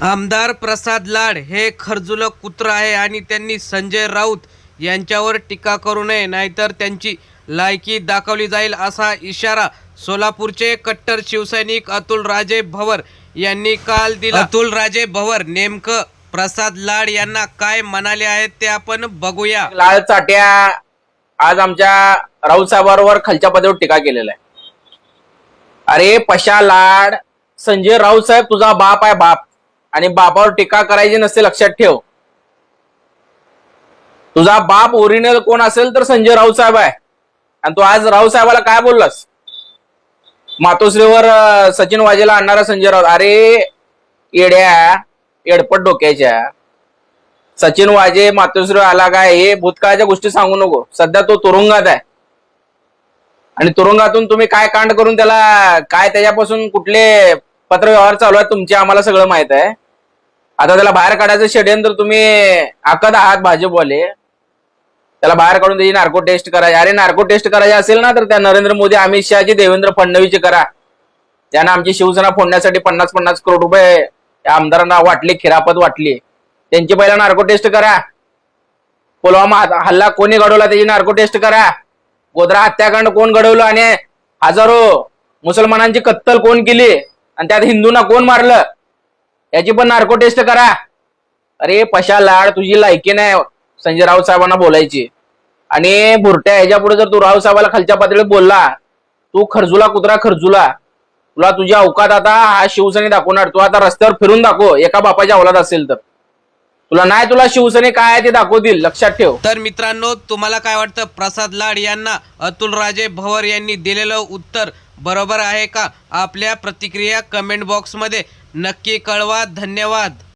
आमदार प्रसाद लाड हे खरजुल कुत्र आहे आणि त्यांनी संजय राऊत यांच्यावर टीका करू नये नाहीतर त्यांची लायकी दाखवली जाईल असा इशारा सोलापूरचे कट्टर शिवसैनिक अतुल राजे भवर यांनी काल दिला. अतुल राजे भवर नेमकं प्रसाद लाड यांना काय म्हणाले आहेत ते आपण बघूया. लाल चाट्या आज आमच्या राऊत साहेबांवर खालच्या पदावर टीका केलेला आहे अरे पशा लाड संजय राऊत साहेब तुझा बाप आहे बाप. आणि बापावर टीका करायची नसते लक्षात ठेव. तुझा बाप ओरिजिनल कोण असेल तर संजय राऊत साहेब आहे. आणि तू आज राऊत साहेबाला काय बोललास? मातोश्रीवर सचिन वाजेला आणणारा संजय राऊत. अरे येड्या येडपट डोक्याच्या. सचिन वाजे मातोश्री आला काय? हे भूतकाळाच्या गोष्टी सांगू नको. सध्या तो तुरुंगात आहे. आणि तुरुंगातून तुम्ही काय कांड करून त्याला काय त्याच्यापासून कुठले पत्रव्यवहार चालू आहेत तुमचे आम्हाला सगळं माहीत आहे. आता त्याला बाहेर काढायचं षडयंत्र तुम्ही आखत आहात भाजपवाले. त्याला बाहेर काढून त्याची नार्को टेस्ट करायची अरे नार्को टेस्ट करायची असेल ना तर त्या नरेंद्र मोदी अमित शहाची देवेंद्र फडणवीसची करा. त्यांना आमची शिवसेना फोडण्यासाठी पन्नास पन्नास करोड रुपये आमदारांना वाटले खिरापत वाटली. त्यांची पहिला नार्को टेस्ट करा. पुलवामा हल्ला- हल्ला कोणी घडवला त्याची नार्को टेस्ट करा. गोधरा हत्याकांड कोण घडवलं आणि हजारो मुसलमानांची कत्तल कोण केली? आणि त्यात हिंदूंना कोण मारलं? याची पण नार्को टेस्ट करा. अरे पशा लाड तुझी लायकी नाही संजय राऊत साहेबांना बोलायची. आणि भुरट्या ह्याच्या पुढे जर तू राऊत साहेबाला खालच्या पातळीत बोलला तू खर्जुला कुत्रा खर्जुला. तुला तुझ्या अवकात आता हा शिवसेने दाखवणार. तू आता रस्त्यावर फिरून दाखव एका बापाच्या अवलाद असेल तर. तुला नाही तुला शिवसेने काय आहे ते दाखवतील लक्षात ठेव. तर मित्रांनो तुम्हाला काय वाटतं? प्रसाद लाड यांना अतुल राजे भवर यांनी दिलेलं उत्तर बरोबर आहे का? आपल्या प्रतिक्रिया कमेंट बॉक्समध्ये नक्की कळवा. धन्यवाद.